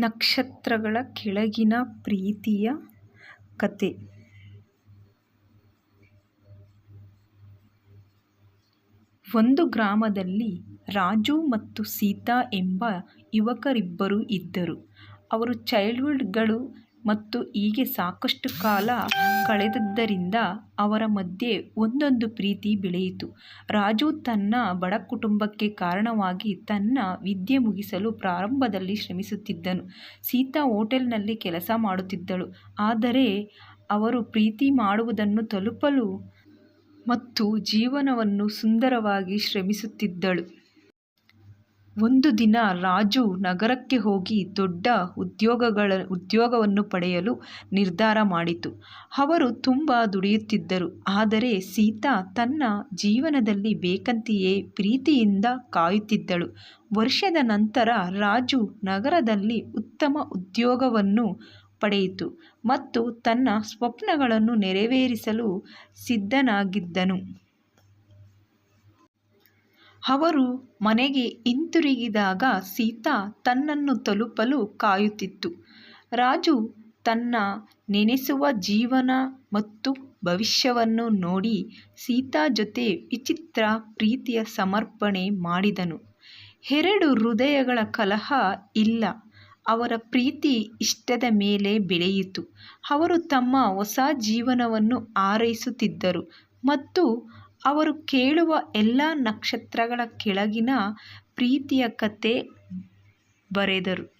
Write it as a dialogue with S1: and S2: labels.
S1: ನಕ್ಷತ್ರಗಳ ಕೆಳಗಿನ ಪ್ರೀತಿಯ ಕಥೆ ಒಂದು ಗ್ರಾಮದಲ್ಲಿ ರಾಜು ಮತ್ತು ಸೀತಾ ಎಂಬ ಯುವಕರಿಬ್ಬರು ಇದ್ದರು. ಅವರು ಚೈಲ್ಡ್ಹುಡ್ಗಳು ಮತ್ತು ಹೀಗೆ ಸಾಕಷ್ಟು ಕಾಲ ಕಳೆದದ್ದರಿಂದ ಅವರ ಮಧ್ಯೆ ಒಂದೊಂದು ಪ್ರೀತಿ ಬೆಳೆಯಿತು. ರಾಜು ತನ್ನ ಬಡ ಕುಟುಂಬಕ್ಕೆ ಕಾರಣವಾಗಿ ತನ್ನ ವಿದ್ಯೆ ಮುಗಿಸಲು ಪ್ರಾರಂಭದಲ್ಲಿ ಶ್ರಮಿಸುತ್ತಿದ್ದನು. ಸೀತಾ ಹೋಟೆಲ್ನಲ್ಲಿ ಕೆಲಸ ಮಾಡುತ್ತಿದ್ದಳು ಆದರೆ ಅವರು ಪ್ರೀತಿ ಮಾಡುವುದನ್ನು ತಲುಪಲು ಮತ್ತು ಜೀವನವನ್ನು ಸುಂದರವಾಗಿ ಶ್ರಮಿಸುತ್ತಿದ್ದಳು. ಒಂದು ದಿನ ರಾಜು ನಗರಕ್ಕೆ ಹೋಗಿ ದೊಡ್ಡ ಉದ್ಯೋಗಗಳ, ಉದ್ಯೋಗವನ್ನು ಪಡೆಯಲು ನಿರ್ಧಾರ ಮಾಡಿತು. ಅವರು ತುಂಬ ದುಡಿಯುತ್ತಿದ್ದರು ಆದರೆ ಸೀತಾ ತನ್ನ ಜೀವನದಲ್ಲಿ ಬೇಕಂತೆಯೇ ಪ್ರೀತಿಯಿಂದ ಕಾಯುತ್ತಿದ್ದಳು. ವರ್ಷದ ನಂತರ ರಾಜು ನಗರದಲ್ಲಿ ಉತ್ತಮ ಉದ್ಯೋಗವನ್ನು ಪಡೆಯಿತು ಮತ್ತು ತನ್ನ ಸ್ವಪ್ನಗಳನ್ನು ನೆರವೇರಿಸಲು ಸಿದ್ಧನಾಗಿದ್ದನು. ಅವರು ಮನೆಗೆ ಹಿಂತಿರುಗಿದಾಗ ಸೀತಾ ತನ್ನನ್ನು ತಲುಪಲು ಕಾಯುತ್ತಿತ್ತು. ರಾಜು ತನ್ನ ನೆನೆಸುವ ಜೀವನ ಮತ್ತು ಭವಿಷ್ಯವನ್ನು ನೋಡಿ ಸೀತಾ ಜೊತೆ ವಿಚಿತ್ರ ಪ್ರೀತಿಯ ಸಮರ್ಪಣೆ ಮಾಡಿದನು. ಎರಡು ಹೃದಯಗಳ ಕಲಹ ಇಲ್ಲ ಅವರ ಪ್ರೀತಿ ಇಷ್ಟದ ಮೇಲೆ ಬೆಳೆಯಿತು. ಅವರು ತಮ್ಮ ಹೊಸ ಜೀವನವನ್ನು ಹಾರೈಸುತ್ತಿದ್ದರು ಮತ್ತು ಅವರು ಕೇಳುವ ಎಲ್ಲ ನಕ್ಷತ್ರಗಳ ಕೆಳಗಿನ ಪ್ರೀತಿಯ ಕಥೆ ಬರೆದರು.